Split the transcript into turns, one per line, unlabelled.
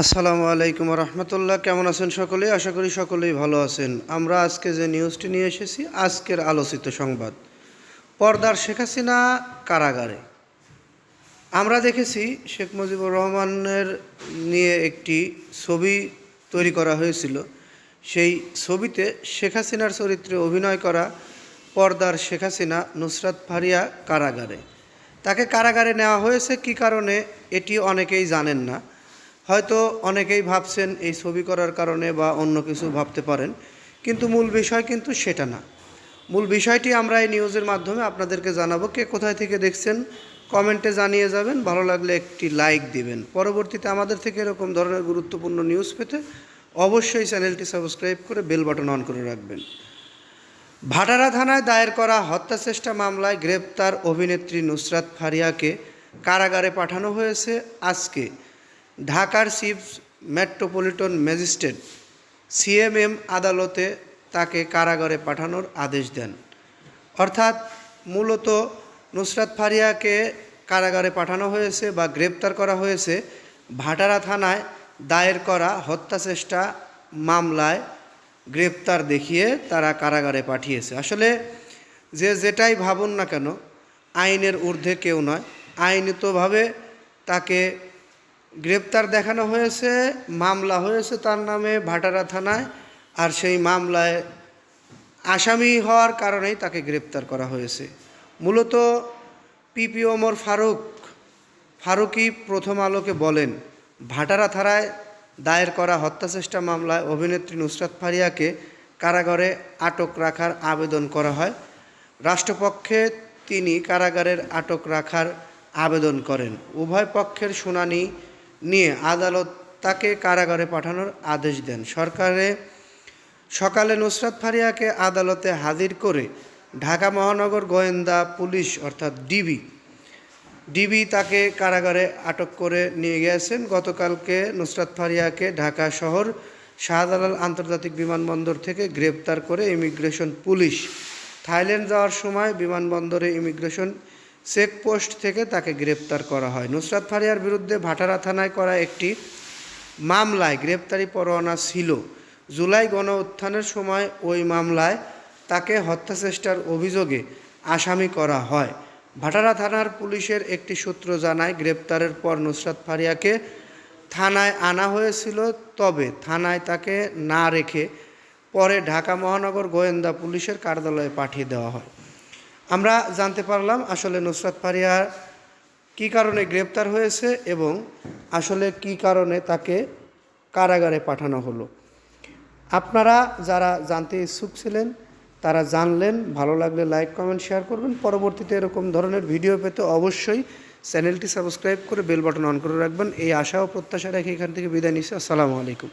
আসসালামু আলাইকুম রহমতুল্লাহ, কেমন আছেন সকলে? আশা করি সকলেই ভালো আছেন। আমরা আজকে যে নিউজটি নিয়ে এসেছি, আজকের আলোচিত সংবাদ। পর্দার শেখ হাসিনা কারাগারে। আমরা দেখেছি শেখ মুজিবুর রহমানের নিয়ে একটি ছবি তৈরি করা হয়েছিল। সেই ছবিতে শেখ হাসিনার চরিত্রে অভিনয় করা পর্দার শেখ হাসিনা নুসরাত ফারিয়া কারাগারে। তাকে কারাগারে নেওয়া হয়েছে কী কারণে, এটি অনেকেই জানেন না। হয়তো অনেকেই ভাবছেন এই ছবি করার কারণে বা অন্য কিছু ভাবতে পারেন, কিন্তু মূল বিষয় কিন্তু সেটা না। মূল বিষয়টি আমরা এই নিউজের মাধ্যমে আপনাদেরকে জানাব কে কোথায় থেকে দেখছেন, কমেন্টে জানিয়ে যাবেন, ভালো লাগলে একটি লাইক দিবেন। পরবর্তীতে আমাদের থেকে এরকম ধরনের গুরুত্বপূর্ণ নিউজ পেতে অবশ্যই চ্যানেলটি সাবস্ক্রাইব করে বেল বাটন অন করে রাখবেন। ভাটারা থানায় দায়ের করা হত্যা চেষ্টা মামলায় গ্রেপ্তার অভিনেত্রী নুসরাত ফারিয়াকে কারাগারে পাঠানো হয়েছে আজকে। ঢাকার চিফ মেট্রোপলিটন ম্যাজিস্ট্রেট সিএমএম আদালতে তাকে কারাগারে পাঠানোর আদেশ দেন। অর্থাৎ মূলত নুসরাত ফারিয়াকে কারাগারে পাঠানো হয়েছে বা গ্রেপ্তার করা হয়েছে ভাটারা থানায় দায়ের করা হত্যা চেষ্টা মামলায় গ্রেপ্তার দেখিয়ে তারা কারাগারে পাঠিয়েছে। আসলে যে যেটাই ভাবুন না কেন, আইনের ঊর্ধ্বে কেউ নয়। আইনিতভাবে তাকে গ্রেপ্তার দেখানো হয়েছে, মামলা হয়েছে তার নামে ভাটারা থানায়, আর সেই মামলায় আসামি হওয়ার কারণেই তাকে গ্রেপ্তার করা হয়েছে। মূলত পিপি ওমর ফারুক, ফারুকই প্রথম আলোকে বলেন, ভাটারা থানায় দায়ের করা হত্যাচেষ্টা মামলায় অভিনেত্রী নুসরাত ফারিয়াকে কারাগারে আটক রাখার আবেদন করা হয়। রাষ্ট্রপক্ষে তিনি কারাগারের আটক রাখার আবেদন করেন। উভয় পক্ষের শুনানি নিয়ে আদালত তাকে কারাগারে পাঠানোর আদেশ দেন। সরকারে সকালে নুসরাত ফারিয়াকে আদালতে হাজির করে ঢাকা মহানগর গোয়েন্দা পুলিশ অর্থাৎ ডিবি ডিবি তাকে কারাগারে আটক করে নিয়ে গিয়েছেন। গতকালকে নুসরাত ফারিয়াকে ঢাকা শহর শাহজালাল আন্তর্জাতিক বিমানবন্দর থেকে গ্রেপ্তার করে ইমিগ্রেশন পুলিশ থাইল্যান্ড যাওয়ার সময় বিমানবন্দরে ইমিগ্রেশন চেকপোস্ট থেকে তাকে গ্রেপ্তার করা হয়। নুসরাত ফারিয়ার বিরুদ্ধে ভাটারা থানায় করা একটি মামলায় গ্রেপ্তারি পরোয়ানা ছিল। জুলাই গণ উত্থানের সময় ওই মামলায় তাকে হত্যাচেষ্টার অভিযোগে আসামি করা হয়। ভাটারা থানার পুলিশের একটি সূত্র জানায়, গ্রেপ্তারের পর নুসরাত ফারিয়াকে থানায় আনা হয়েছিল, তবে থানায় তাকে না রেখে পরে ঢাকা মহানগর গোয়েন্দা পুলিশের কার্যালয়ে পাঠিয়ে দেওয়া হয়। আমরা জানতে পারলাম আসলে নুসরাত ফারিয়া কী কারণে গ্রেপ্তার হয়েছে এবং আসলে কী কারণে তাকে কারাগারে পাঠানো হলো। আপনারা যারা জানতে ইচ্ছুক ছিলেন, তারা জানলেন, ভালো লাগলে লাইক, কমেন্ট, শেয়ার করবেন। পরবর্তীতে এরকম ধরনের ভিডিও পেতে অবশ্যই চ্যানেলটি সাবস্ক্রাইব করে বেল বাটন অন করে রাখবেন। এই আশা ও প্রত্যাশা রেখে এখান থেকে বিদায় নিচ্ছি। আসসালামু আলাইকুম।